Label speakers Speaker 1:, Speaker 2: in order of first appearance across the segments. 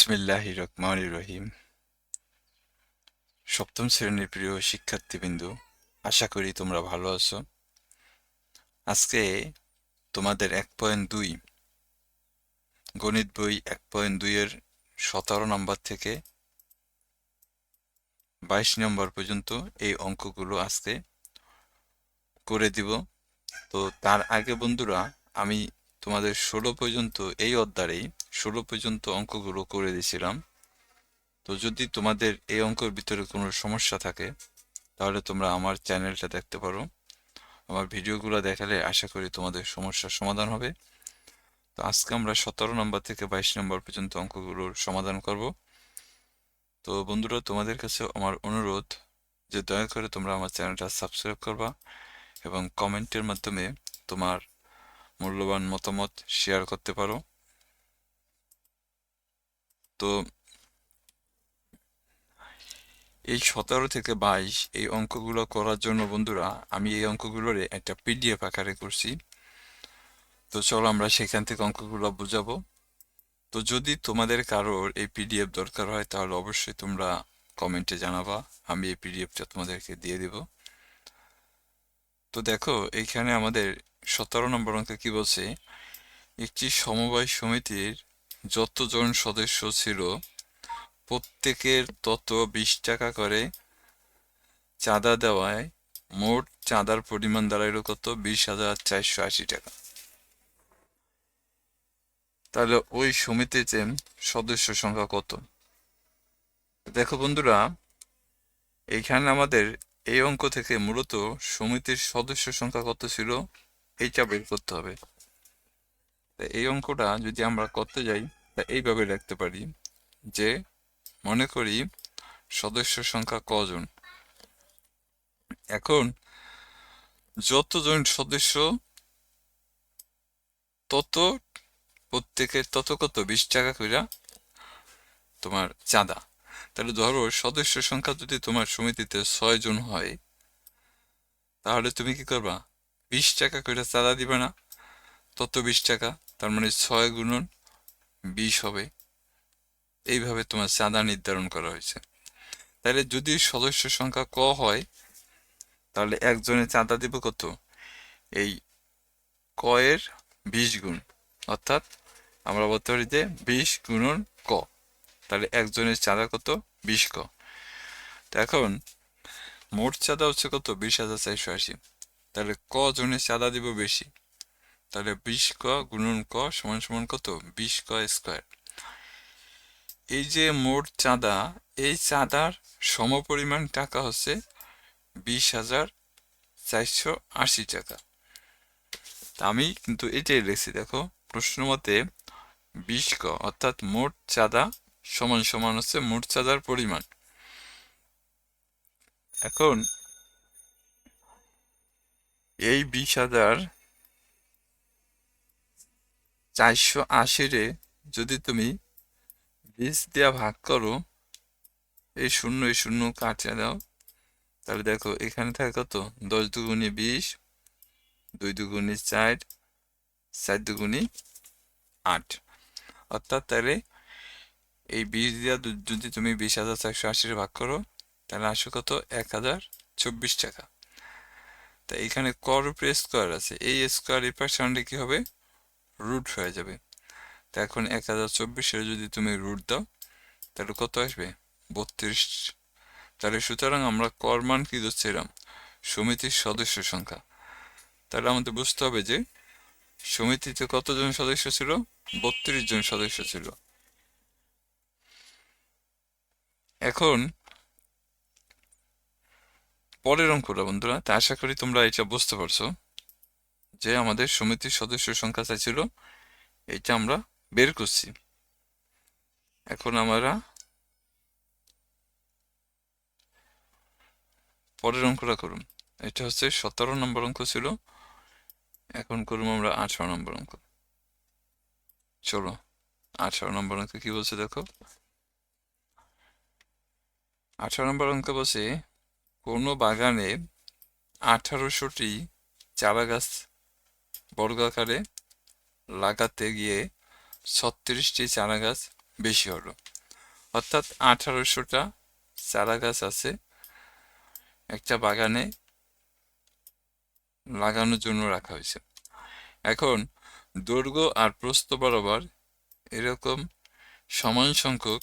Speaker 1: বিসমিল্লাহ রহিম। সপ্তম শ্রেণির প্রিয় শিক্ষার্থীবৃন্দ, আশা করি তোমরা ভালো আছো। আজকে তোমাদের এক পয়েন্ট দুই, গণিত বই এক পয়েন্ট দুইয়ের সতেরো নম্বর থেকে বাইশ নম্বর পর্যন্ত এই অঙ্কগুলো আজকে করে দিব। তো তার আগে বন্ধুরা, আমি তোমাদের ষোলো পর্যন্ত এই অধ্যায়েই ষোলো পর্যন্ত অঙ্কগুলো করে দিয়েছিলাম। তো যদি তোমাদের এই অঙ্কের ভিতরে কোনো সমস্যা থাকে, তাহলে তোমরা আমার চ্যানেলটা দেখতে পারো। আমার ভিডিওগুলো দেখালে আশা করি তোমাদের সমস্যার সমাধান হবে। তো আজকে আমরা সতেরো নম্বর থেকে বাইশ নম্বর পর্যন্ত অঙ্কগুলোর সমাধান করব। তো বন্ধুরা, তোমাদের কাছে আমার অনুরোধ যে দয়া করে তোমরা আমার চ্যানেলটা সাবস্ক্রাইব করবা এবং কমেন্টের মাধ্যমে তোমার মূল্যবান মতামত শেয়ার করতে পারো। তো এই সতেরো থেকে বাইশ এই অঙ্কগুলো করার জন্য বন্ধুরা, আমি এই অঙ্কগুলোর একটা পিডিএফ আকারে করছি। তো চলো আমরা সেখান থেকে অঙ্কগুলো বোঝাবো। তো যদি তোমাদের কারোর এই পিডিএফ দরকার হয়, তাহলে অবশ্যই তোমরা কমেন্টে জানাবা, আমি এই পিডিএফটা তোমাদেরকে দিয়ে দেব। তো দেখো এইখানে আমাদের সতেরো নম্বর অঙ্কে কি বলছে? একটি সমবায় সমিতির যতজন সদস্য ছিল, প্রত্যেকের তত বিশ টাকা করে চাঁদা দেওয়ায় মোট চাঁদার পরিমাণ দাঁড়াইল কত? বিশ হাজার চারশো আশি টাকা। তাহলে ওই সমিতিতে সদস্য সংখ্যা কত? দেখো বন্ধুরা, এইখানে আমাদের এই অঙ্ক থেকে মূলত সমিতির সদস্য সংখ্যা কত ছিল? এইটা বের করতে হবে। এই অঙ্কটা যদি আমরা করতে যাই, তা এইভাবে লিখতে পারি যে, মনে করি সদস্য সংখ্যা কজন? এখন যতজন সদস্য, তত প্রত্যেকের তত কত? বিশ টাকা কইরা তোমার চাঁদা। তাহলে ধরো সদস্য সংখ্যা যদি তোমার সমিতিতে ছয় জন হয়, তাহলে তুমি কি করবা? বিশ টাকা করে চাঁদা দিবে না? তত বিশ টাকা। তার মানে ছয় গুণন বিশ হবে। এইভাবে তোমার চাঁদা নির্ধারণ করা হয়েছে। তাহলে যদি সদস্য সংখ্যা ক হয়, তাহলে একজনের চাঁদা দিব কত? এই কয়ের বিশ গুণ। অর্থাৎ আমরা বলতে পারি যে বিশ গুণন ক। তাহলে একজনের চাঁদা কত? বিশ ক। এখন মোট চাঁদা হচ্ছে কত? বিশ হাজার চারশো আশি। তাহলে ক জনের চাঁদা দিব বেশি? তাহলে বিশ ক গুণন ক সমান সমান কত? বিশ ক স্কোয়ার। এই যে মোট চাঁদা, এই চাঁদার সমপরিমাণ টাকা হচ্ছে বিশ হাজার চারশো আশি টাকা। তা আমি কিন্তু এটাই লিখছি, দেখো, প্রশ্ন মতে বিশ ক অর্থাৎ মোট চাঁদা সমান সমান হচ্ছে মোট চাঁদার পরিমাণ। এখন এই বিশ হাজার চারশো আশিরে যদি তুমি বিশ দেওয়া ভাগ করো, এই শূন্য এই শূন্য কাটিয়ে দাও, তাহলে দেখো এখানে থাকে কত? দশ দুগুণি বিশ, দুই দুগুণি চার চার দুগুণি আট। অর্থাৎ তাহলে এই বিশ দিয়া যদি তুমি বিশ হাজার চারশো আশির ভাগ করো, তাহলে আসো কত? এক হাজার চব্বিশ টাকা। তা এখানে কর উপরে স্কোয়ার আছে। এই স্কোয়ার এই পার্সেন্টে কি হবে? রুট হয়ে যাবে। তা এখন এক হাজার চব্বিশের যদি তুমি রুট দাও, তাহলে কত আসবে? বত্রিশ। তাহলে সুতরাং আমরা কর মান কি ধরছিলাম সমিতির সদস্য সংখ্যা। তাহলে আমাদের বুঝতে হবে যে, সমিতিতে কতজন সদস্য ছিল? বত্রিশ জন সদস্য ছিল। এখন পরের অঙ্কটা বন্ধুরা, তা আশা করি তোমরা এটা বুঝতে পারছ। যে আমাদের সমিতির সদস্য সংখ্যা চাইছিল এটা আমরা বের করছি। এখন আমরা পরের অঙ্কটা করুন। এটা হচ্ছে সতেরো নম্বর অঙ্ক ছিল, এখন করুন আমরা আঠারো নম্বর অঙ্ক। চলো, আঠারো নম্বর অঙ্ক কি বলছে দেখো? আঠারো নম্বর অঙ্ক বলছে, কোনো বাগানে আঠারোশোটি চারা গাছ বর্গাকারে লাগাতে গিয়ে ছত্রিশটি চারা গাছ বেশি হলো। অর্থাৎ আঠারোশোটা চারা গাছ আছে একটা বাগানে লাগানোর জন্য রাখা হয়েছে। এখন দৈর্ঘ্য আর প্রস্থ বরাবর এরকম সমান সংখ্যক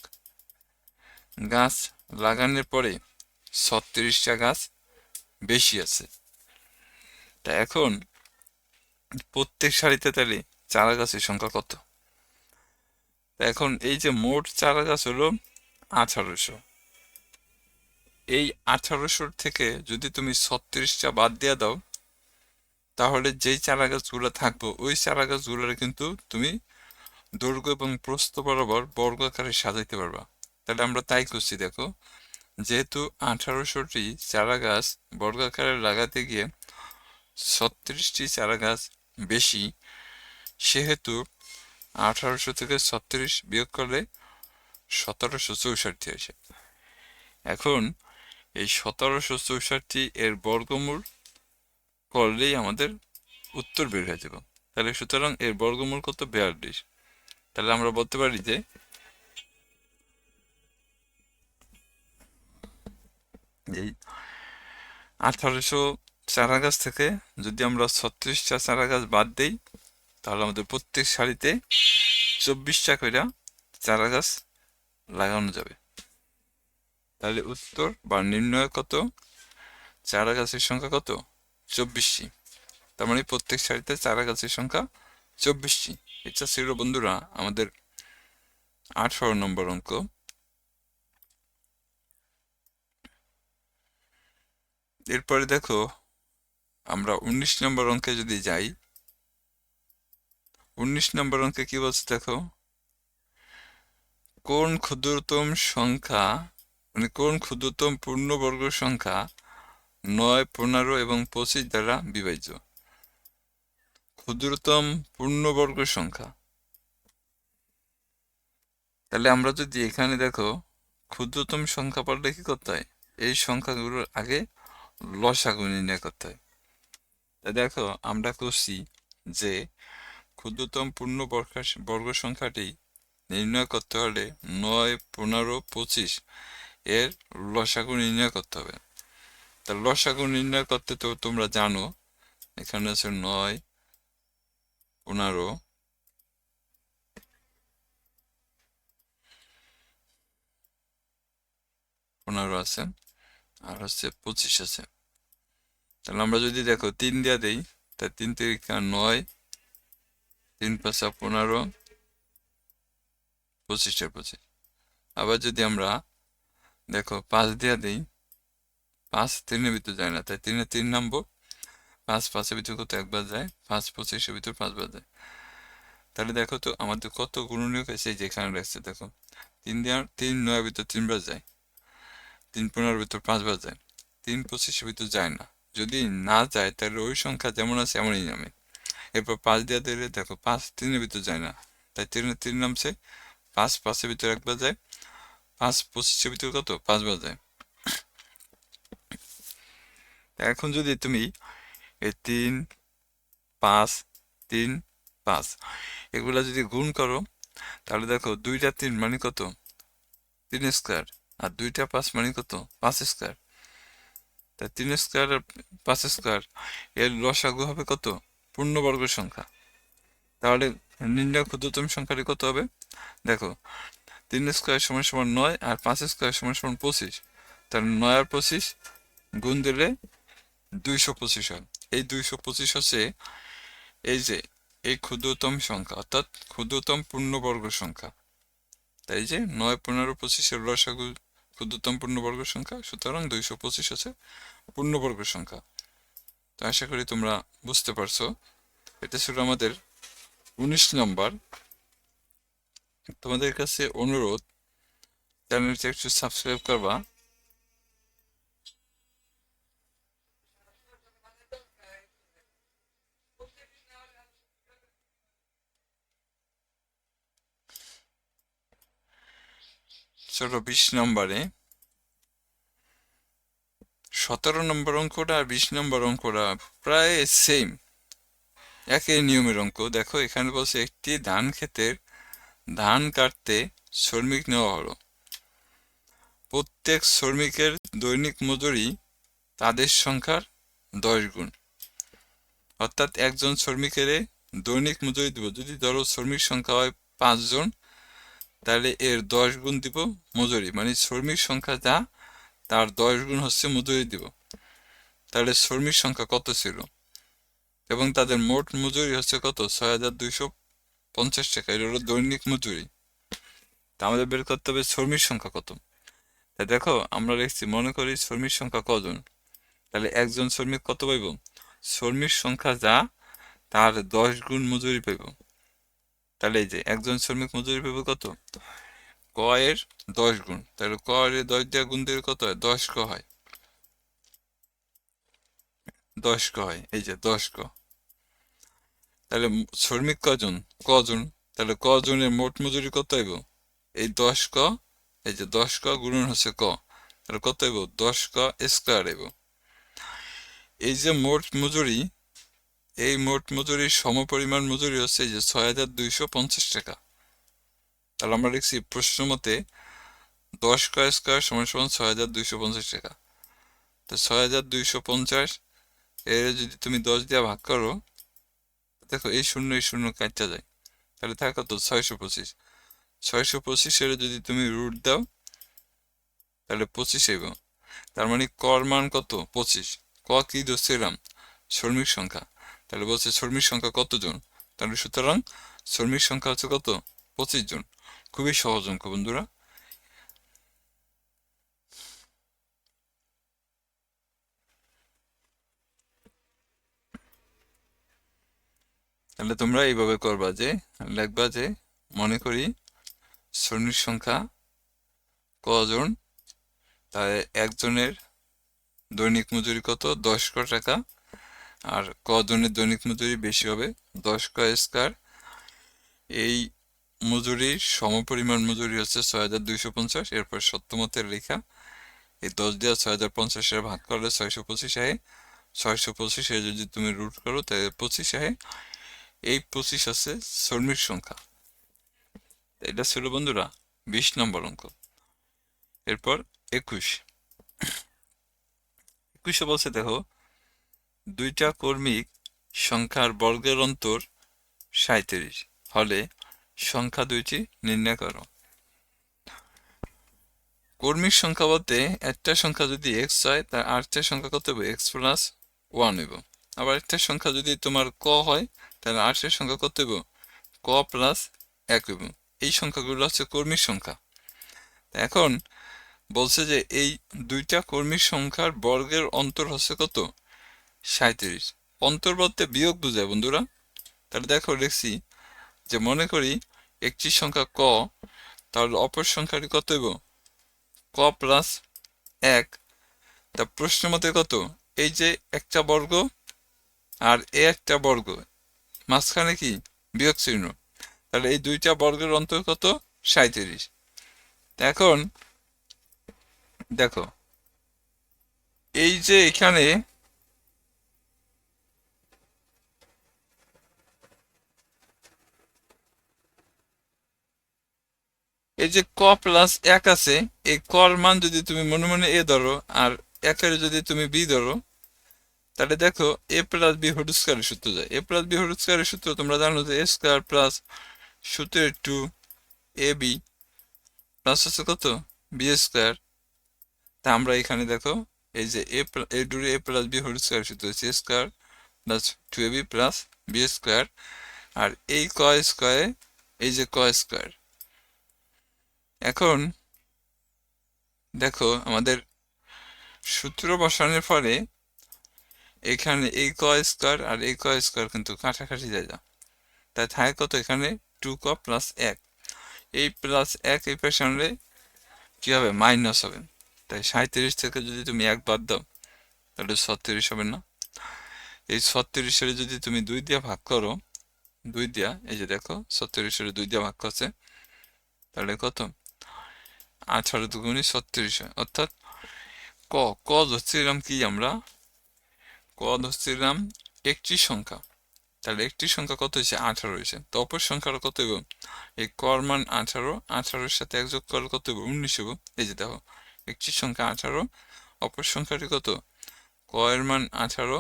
Speaker 1: গাছ লাগানোর পরে ছত্রিশটা গাছ বেশি আছে। তা এখন প্রত্যেক সারিতে তাহলে চারা গাছের সংখ্যা কত? এখন এই যে মোট চারা গাছ হলো আঠারোশো। এই আঠারোশোর থেকে যদি তুমি ছত্রিশটা বাদ দিয়ে দাও, তাহলে যেই চারা গাছগুলো থাকব, ওই চারা গাছগুলোর কিন্তু তুমি দৈর্ঘ্য এবং প্রস্থ বরাবর বর্গাকারে সাজাইতে পারবা। তাহলে আমরা তাই করছি, দেখো। যেহেতু আঠারোশোটি চারা গাছ বর্গাকারে লাগাতে গিয়ে ছত্রিশটি চারা গাছ বেশি, সেহেতু আঠারোশো থেকে ছত্রিশ বিয়োগ করলে সতেরোশো চৌষট্টি আসে এখন এই সতেরোশো চৌষট্টি এর বর্গমূল করলেই আমাদের উত্তর বের হয়ে যাবে। তাহলে সুতরাং এর বর্গমূল কত? বিয়াল্লিশ। তাহলে আমরা বলতে পারি যে এই আঠারোশো চারা গাছ থেকে যদি আমরা ছত্রিশটা চারা গাছ বাদ দিই, তাহলে আমাদের প্রত্যেক সারিতে চব্বিশটা করে চারা গাছ লাগানো যাবে। তাহলে উত্তর বা নির্ণয় কত? চারা গাছের সংখ্যা কত? চব্বিশটি। তার মানে প্রত্যেক সারিতে চারা গাছের সংখ্যা চব্বিশটি। এটা ছিল বন্ধুরা আমাদের আঠারো নম্বর অঙ্ক। এরপরে দেখো আমরা উনিশ নম্বর অঙ্কে যদি যাই, উনিশ নম্বর অঙ্কে কি বলছে দেখো? কোন ক্ষুদ্রতম সংখ্যা মানে কোন ক্ষুদ্রতম পূর্ণবর্গ সংখ্যা নয়, পনেরো এবং পঁচিশ দ্বারা বিভাজ্য? ক্ষুদ্রতম পূর্ণবর্গ সংখ্যা। তাহলে আমরা যদি এখানে দেখো, ক্ষুদ্রতম সংখ্যা পড়লে কি করতে হয়? এই সংখ্যাগুলোর আগে লসাগু নির্ণয় করতে হয়। দেখো, আমরা করছি যে ক্ষুদ্রতম পূর্ণ বর্গ সংখ্যাটি নির্ণয় করতে হলে নয়, পনেরো, পঁচিশ এর লসাগু নির্ণয় করতে হবে। তা লসাগু নির্ণয় করতে তো তোমরা জানো, এখানে আছে নয়, পনেরো পনেরো আছে, আর হচ্ছে পঁচিশ আছে। তাহলে আমরা যদি দেখো তিন দিয়া দেই তা তিন তিরিকা নয়? তিন পাঁচা পনেরো পঁচিশের পঁচিশ। আবার যদি আমরা দেখো পাঁচ দিয়া দিই, পাঁচ তিনের ভিতর যায় না, তাই তিনে তিন নামবো। পাঁচ পাঁচের ভিতর কত একবার যায়? পাঁচ পঁচিশের ভিতর পাঁচবার যায়। তাহলে দেখো তো আমাদের কত গুণনীয় আছে যেখানে রাখছে দেখো। তিন দেওয়ার তিন নয়ের ভিতর তিনবার যায়। তিন পনেরোর ভিতর পাঁচবার যায়। তিন পঁচিশের ভিতর যায় না। যদি না যায়, তাহলে ওই সংখ্যা যেমন আছে, এমনই নামে। এরপর পাঁচ দেওয়া দিলে, দেখো, পাঁচ তিনের ভিতর যায় না। তাই তিন তিন নামছে, পাঁচ পাঁচের ভিতর একবার যায়, পাঁচ পঁচিশের ভিতর কত? পাঁচবার যায়। এখন যদি তুমি এই তিন, পাঁচ তিন, পাঁচ এগুলা যদি গুণ করো, তাহলে দেখো, দুইটা তিন মানে কত? তিন স্কোয়ার। আর দুইটা পাঁচ মানে কত? পাঁচ স্কোয়ার। তা তিন স্কোয়ার আর পাঁচ স্কোয়ার এর লসাগু হবে কত? পূর্ণবর্গ সংখ্যা। তাহলে নির্ণয় ক্ষুদ্রতম সংখ্যাটি কত হবে? দেখো, তিন স্কোয়ার সমান সমান নয় আর পাঁচ স্কোয়ার সমান সমান পঁচিশ। তাহলে নয় আর পঁচিশ গুণ দিলে দুইশো পঁচিশ হয়। এই দুইশো পঁচিশ হচ্ছে এই যে, এই ক্ষুদ্রতম সংখ্যা, অর্থাৎ ক্ষুদ্রতম পূর্ণবর্গ সংখ্যা। তাই যে নয় পনেরো পঁচিশের লসাগু ক্ষুদ্রতম পূর্ণবর্গ সংখ্যা সুতরাং দুইশো পঁচিশ আছে পূর্ণ বর্গ সংখ্যা। তো আশা করি তোমরা বুঝতে পারছ। এটা ছিল আমাদের উনিশ নম্বর। তোমাদের কাছে অনুরোধ, চ্যানেলটি একটু সাবস্ক্রাইব করবা। চলো বিশ নম্বরে। সতেরো নম্বর অঙ্কটা আর বিশ নম্বর অঙ্কটা প্রায় সেম একই নিয়মের অঙ্ক। দেখো, এখানে বলছে একটি ধান ক্ষেতের ধান কাটতে শ্রমিক নেওয়া হলো। প্রত্যেক শ্রমিকের দৈনিক মজুরি তাদের সংখ্যার দশ গুণ। অর্থাৎ একজন শ্রমিকের দৈনিক মজুরি দিব। যদি ধরো শ্রমিক সংখ্যা হয় পাঁচজন তাহলে এর দশ গুণ দিব মজুরি। মানে শ্রমিক সংখ্যা যা, তার দশ গুণ হচ্ছে মজুরি দিব। তাহলে শ্রমিক সংখ্যা কত ছিল? এবং তাদের মোট মজুরি হচ্ছে কত? ছয় হাজার দুইশো পঞ্চাশ টাকা। এটা হলো দৈনিক মজুরি। তা আমাদের বের করতে হবে শ্রমিক সংখ্যা কত? তা দেখো, আমরা লিখছি, মনে করি শ্রমিক সংখ্যা কজন? তাহলে একজন শ্রমিক কত পাইব? শ্রমিক সংখ্যা যা, তার দশ গুণ মজুরি পাইব। তাহলে এই যে একজন শ্রমিক মজুরি পাইব কত? ক এর দশ গুণ। তাহলে ক এর দশ দেওয়া গুণ দিয়ে কত হয়? দশ ক হয়। দশ ক হয়। এই যে দশ ক। তাহলে শ্রমিক কজন? কজন তাহলে কজনের মোট মজুরি কত হইব? এই দশ ক, এই যে দশ ক গুণন হচ্ছে ক। তাহলে কত হইব? দশ ক স্কোয়ার হইব। এই যে মোট মজুরি এই মোট মজুরির সমপরিমাণ মজুরি হচ্ছে যে ছয় হাজার দুইশো পঞ্চাশ টাকা। তাহলে আমরা লিখছি প্রশ্ন মতে দশ ক স্কোয়ার সমান সমান ছয় হাজার দুইশো পঞ্চাশ টাকা। তো ছয় হাজার দুইশো পঞ্চাশ এর যদি তুমি দশ দিয়ে ভাগ করো, দেখো এই শূন্য এই শূন্য কাটতে যায়। তাহলে থাকে তো ছয়শো পঁচিশ। ছয়শো পঁচিশের যদি তুমি রুট দাও, তাহলে পঁচিশ হইব তার মানে কর মান কত? পঁচিশ। ক কি ধরছিলাম? শ্রমিক সংখ্যা। তাহলে বলছে শ্রমিক সংখ্যা কতজন? তাহলে সুতরাং শ্রমিক সংখ্যা হচ্ছে কত? পঁচিশ জন। খুবই সহজ অঙ্ক, বন্ধুরা। তাহলে তোমরা এইভাবে করবা যে, লিখবা যে, মনে করি শ্রমিক সংখ্যা কজন? তাই একজনের দৈনিক মজুরি কত? দশ টাকা। আর কজনের দৈনিক মজুরি বেশি হবে? দশ ক স্কয়ার। এই মজুরির সমপরিমাণ মজুরি হচ্ছে ছয় হাজার দুইশো পঞ্চাশ, এরপর সত্যমতের লেখা এই দশ দিয়ে ছয় হাজার পঞ্চাশের ভাগ করলে ছয়শো পঁচিশ আহে। ছয়শো পঁচিশে যদি তুমি রুট করো, তাহলে পঁচিশ আহে। এই পঁচিশ আছে শ্রমিক সংখ্যা। এটা ছিল বন্ধুরা বিশ নম্বর অঙ্ক। এরপর একুশ। একুশে বলছে, দেখো দুইটা কর্মিক সংখ্যার বর্গের অন্তর সাঁত্রিশ হলে সংখ্যা দুইটি নির্ণয় করো কর্মিক সংখ্যা বলতে একটা সংখ্যা যদি এক্স হয়, তার আরেকটা সংখ্যা কত হবে? এক্স প্লাস ওয়ান হইব আবার একটা সংখ্যা যদি তোমার ক হয় তাহলে আরেকটা সংখ্যা কত হইব ক প্লাস এক হইব এই সংখ্যাগুলো হচ্ছে কর্মীর সংখ্যা। এখন বলছে যে এই দুইটা কর্মীর সংখ্যার বর্গের অন্তর হচ্ছে কত? সাঁত্রিশ অন্তর বলতে বিয়োগ বোঝায়, বন্ধুরা। তাহলে দেখো দেখছি যে মনে করি একটি সংখ্যা ক, তাহলে অপর সংখ্যাটি কত হইব? ক প্লাস এক। তা প্রশ্ন মতে কত? এই যে একটা বর্গ আর এ একটা বর্গ। মাঝখানে কি? বিয়োগ চিহ্ন। তাহলে এই দুইটা বর্গের অন্তর কত? সাঁত্রিশ এখন দেখো, এই যে এখানে এই যে ক প্লাস এক আছে, এই কর মান যদি তুমি মনে মনে এ ধরো আর একের যদি তুমি বি ধরো, তাহলে দেখো এ প্লাস বি হোল সূত্র যায়। এ প্লাস বি হোল স্কোয়ারের সূত্র তোমরা জানো যে এ স্কোয়ার প্লাস সূত্রের টু এ বি প্লাস হচ্ছে কত? বি স্কোয়ার তা আমরা এখানে দেখো, এই যে এ এ ডুরে এ প্লাস বি হোল সূত্র হচ্ছে square plus two A B plus B square আর এই ক স্কোয়ারে এই যে ক স্কোয়ার এখন দেখো আমাদের সূত্র বসানোর পরে এখানে এই ক স্কোয়ার আর এই ক স্কোয়ার কিন্তু কাছাকাছি যায় না তাই থাকে কত এখানে? টু ক প্লাস এক। এই প্লাস এক এই পাশে আনলে কী হবে? মাইনাস হবে। তাই সাঁত্রিশ থেকে যদি তুমি এক বাদ দাও, তাহলে ছত্রিশ হবে না। এই ছত্রিশের যদি তুমি দুই দিয়ে ভাগ করো, দুই দিয়া, এই যে দেখো, ছত্রিশের দুই দিয়ে ভাগ করছে, তাহলে কত? আঠারো দুগুণি ছত্রিশ হয়। অর্থাৎ ক ক ধরছিলাম কি আমরা? ক ধরছিলাম একটি সংখ্যা। তাহলে একটি সংখ্যা কত হয়েছে? আঠারো হয়েছে। তো অপর সংখ্যাটা কত হইব এই কর মান আঠারো, আঠারোর সাথে এক যোগ করলে কত হইব উনিশ হইব এই যে দেখো, একটি সংখ্যা আঠারো, অপর সংখ্যাটি কত? ক এর মান আঠারো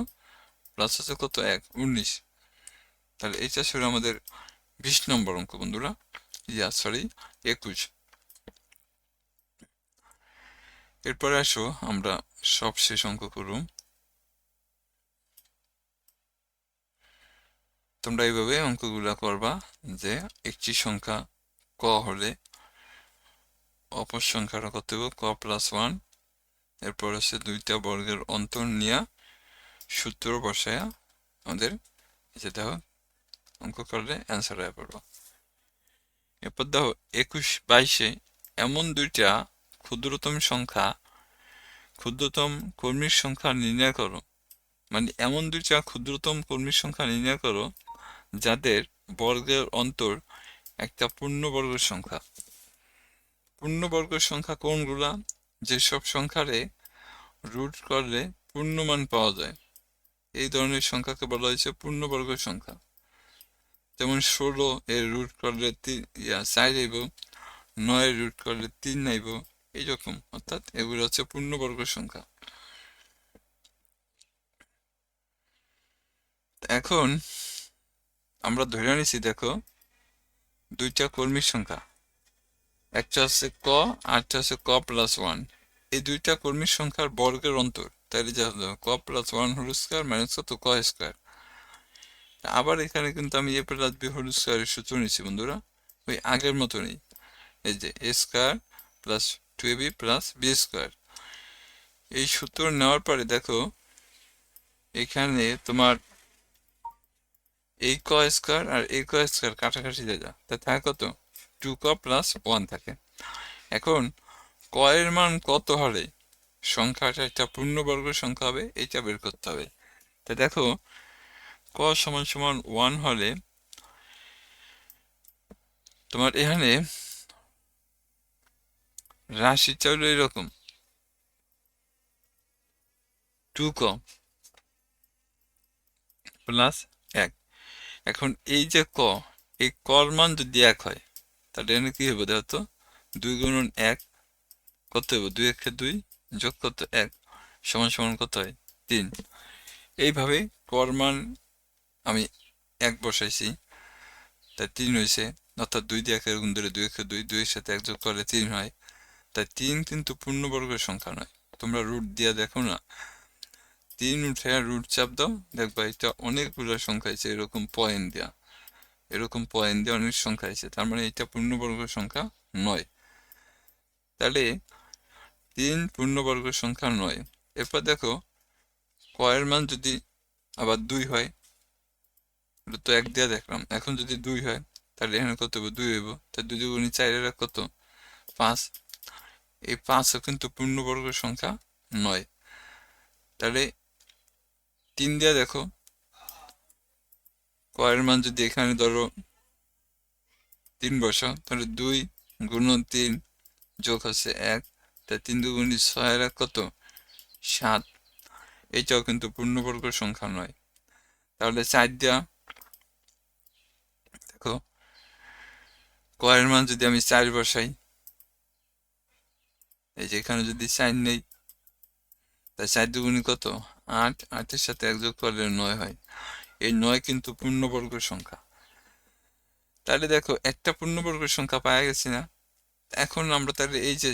Speaker 1: প্লাস হচ্ছে কত? এক, উনিশ। তাহলে এইটা ছিল আমাদের বিশ নম্বর অঙ্ক বন্ধুরা। ইয়া সরি একুশ। এরপরে আসো, আমরা সব শেষ অঙ্ক করুম তোমরা এইভাবে অঙ্কগুলা করবা যে একটি সংখ্যা ক হলে অপর সংখ্যাটা কত ক প্লাস ওয়ান এরপর হচ্ছে দুইটা বর্গের অন্তর নিয়ে সূত্র বসায়া আমাদের যেটা অঙ্ক করলে অ্যান্সার হয়ে পড়ব। এরপর দেখো, একুশ বাইশে এমন দুইটা ক্ষুদ্রতম সংখ্যা, ক্ষুদ্রতম কর্মীর সংখ্যা নির্ণয় করো। মানে এমন দুইটা ক্ষুদ্রতম কর্মীর সংখ্যা নির্ণয় করো, যাদের বর্গের অন্তর একটা পূর্ণবর্গের সংখ্যা। পূর্ণবর্গের সংখ্যা কোনগুলা? যেসব সংখ্যারে রুট করলে পূর্ণমান পাওয়া যায়। এই ধরনের সংখ্যাকে বলা হয়েছে পূর্ণবর্গের সংখ্যা। যেমন ষোলো এর রুট করলে তিন চার আইব নয় রুট করলে তিন আইব এইরকম, অর্থাৎ এগুলো হচ্ছে পূর্ণবর্গের সংখ্যা। এখন আমরা ধরে নিছি, দেখো, দুইটা কর্মীর সংখ্যা। একটা হচ্ছে ক আরটা হচ্ছে ক প্লাস ওয়ান এই দুইটা কর্মীর সংখ্যার বর্গের অন্তর। তাইলে যা ক plus one whole square minus কত? ক স্কোয়ার আবার এখানে কিন্তু আমি এ প্লাস বি হোল স্কোয়ারের সূত্র নিচ্ছি বন্ধুরা। ওই আগের মতনই। এই যে A square plus two A plus B square. এই সূত্র নেওয়ার পরে দেখো, এখানে তোমার এই ক স্কোয়ার আর এই ক স্কোয়ার যায় যা তা থাকে কত? টু ক প্লাস ওয়ান থাকে। এখন ক এর মান কত হলে সংখ্যাটা একটা পূর্ণবর্গের সংখ্যা হবে এইটা বের করতে হবে। তা দেখো, ক সমান সমান ওয়ান হলে তোমার এখানে রাশিটা হলো এরকম। টু ক প্লাস এক। এখন এই যে ক, এই কর মান যদি এক হয়, তাহলে এখানে কি হবে দেখো তো? দুই গুণন এক, কত হবে দুই একে দুই যোগ কত? এক। সমান সমান কত হয়? তিন। এইভাবে কর মান আমি এক বসাইছি। তাই তিন হয়েছে অর্থাৎ দুই দিয়ে একের গুণ ধরে দুই একে দুই, দুইয়ের সাথে এক যোগ করলে তিন হয়। তাই তিন কিন্তু পূর্ণবর্গের সংখ্যা নয়। তোমরা রুট দিয়া দেখো না। তিন উঠে রুট চাপ দাও। দেখবা এটা অনেকগুলো সংখ্যা আছে, এরকম পয়েন্ট দেওয়া এরকম পয়েন্ট দিয়ে অনেক সংখ্যা আছে। তার মানে এটা পূর্ণবর্গ সংখ্যা নয়। তাহলে তিন পূর্ণবর্গ সংখ্যা নয়। এরপর দেখো কয়ের মান যদি আবার দুই হয় তো এক দিয়ে দেখলাম। এখন যদি দুই হয়, তাহলে এখানে কত হবে দুই হইব। তাই দুই দুগুণি চারের কত? পাঁচ। এই পাঁচও কিন্তু পূর্ণবর্গের সংখ্যা নয়। তাহলে তিন দিয়ে দেখো কয়ের মান যদি এখানে ধরো তিন বসাও, তাহলে দুই গুণন তিন যোগ হচ্ছে এক তাই তিন দুগুণি ছয়ের এক কত? সাত। এটাও কিন্তু পূর্ণবর্গের সংখ্যা নয়। তাহলে চার দেওয়া দেখো কয়ের মান যদি আমি চার বসাই এই যে এখানে যদি চার নেই তাই চার দুগুণি কত? আট, আটের সাথে এক যোগ করলে নয় হয়। এই নয় কিন্তু পূর্ণবর্গের সংখ্যা। তাহলে দেখো, একটা পূর্ণবর্গের সংখ্যা পাওয়া গেছে না? এখন আমরা তাহলে এই যে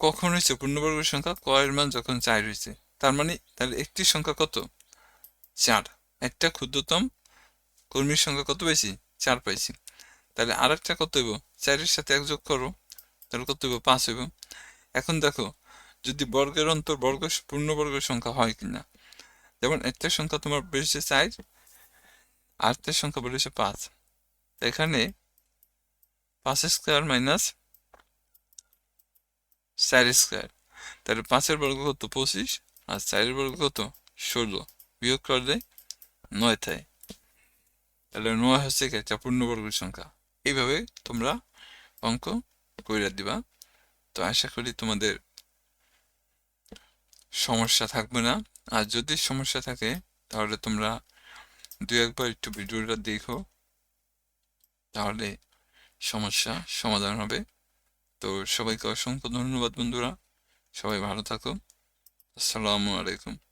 Speaker 1: কখন হয়েছে? পূর্ণবর্গের সংখ্যা কয়ের মান যখন চার হয়েছে, তার মানে তাহলে একটি সংখ্যা কত? চার। একটা ক্ষুদ্রতম কর্মীর সংখ্যা কত বেশি চার পাইছি। তাহলে আর একটা কত হইব? চারের সাথে এক যোগ করো, তাহলে কত হইব? পাঁচ হইব। এখন দেখো, যদি বর্গের অন্তর বর্গ পূর্ণবর্গের সংখ্যা হয় কিনা। যেমন একটা সংখ্যা তোমার বেরিয়েছে চার আরেকটার সংখ্যা বেরিয়েছে পাঁচ। এখানে পাঁচ স্কোয়ার মাইনাস চার স্কোয়ার। তাহলে পাঁচের বর্গ কত? পঁচিশ, আর চারের বর্গ কত? ষোলো। বিয়োগ করলে নয় থাকে তাহলে নয় হচ্ছে একটা পূর্ণবর্গের সংখ্যা। এইভাবে তোমরা অঙ্ক কইরা দিবা। তো আশা করি তোমাদের সমস্যা থাকবে না। আর যদি সমস্যা থাকে, তাহলে তোমরা দু একবার একটু ভিডিওটা দেখো। তাহলে সমস্যা সমাধান হবে। তো সবাইকে অসংখ্য ধন্যবাদ বন্ধুরা। সবাই ভালো থাকো। আসসালামু আলাইকুম।